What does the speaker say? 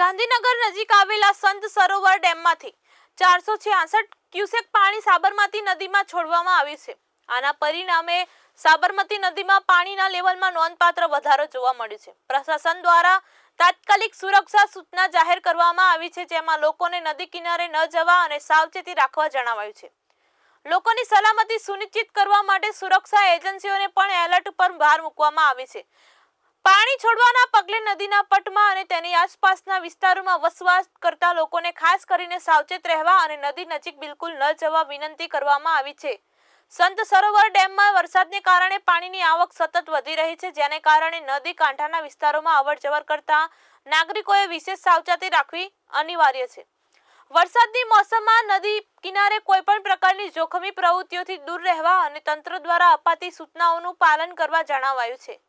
ગાંધીનગર નજીક આવેલા સંત સરોવર ડેમમાંથી ચારસો છ્યાસઠ ક્યુસેક પાણી સાબરમતી નદીમાં છોડવામાં આવ્યું છે. આના પરિણામે સાબરમતી નદીમાં પાણીના લેવલમાં નોંધપાત્ર વધારો જોવા મળ્યો છે. પ્રશાસન દ્વારા તાત્કાલિક સુરક્ષા સૂચના જાહેર કરવામાં આવી છે, જેમાં લોકોને નદી કિનારે ન જવા અને સાવચેતી રાખવા જણાવાયું છે. લોકોની સલામતી સુનિશ્ચિત કરવા માટે સુરક્ષા એજન્સીઓને પણ એલર્ટ પર ભાર મૂકવામાં આવી છે. પાણી છોડવાના પગલે નદીના પટમાં અને તેની આસપાસના વિસ્તારોમાં વસવાટ કરતા લોકોને ખાસ કરીને સાવચેત રહેવા અને નદી નજીક બિલકુલ ન જવા વિનંતી કરવામાં આવી છે. સંત સરોવર ડેમમાં વરસાદને કારણે પાણીની આવક સતત વધી રહી છે, જેને કારણે નદી કાંઠાના વિસ્તારોમાં અવરજવર કરતા નાગરિકોએ વિશેષ સાવચેતી રાખવી અનિવાર્ય છે. વરસાદની મોસમમાં નદી કિનારે કોઈ પણ પ્રકારની જોખમી પ્રવૃત્તિઓથી દૂર રહેવા અને તંત્ર દ્વારા અપાતી સૂચનાઓનું પાલન કરવા જણાવાયું છે.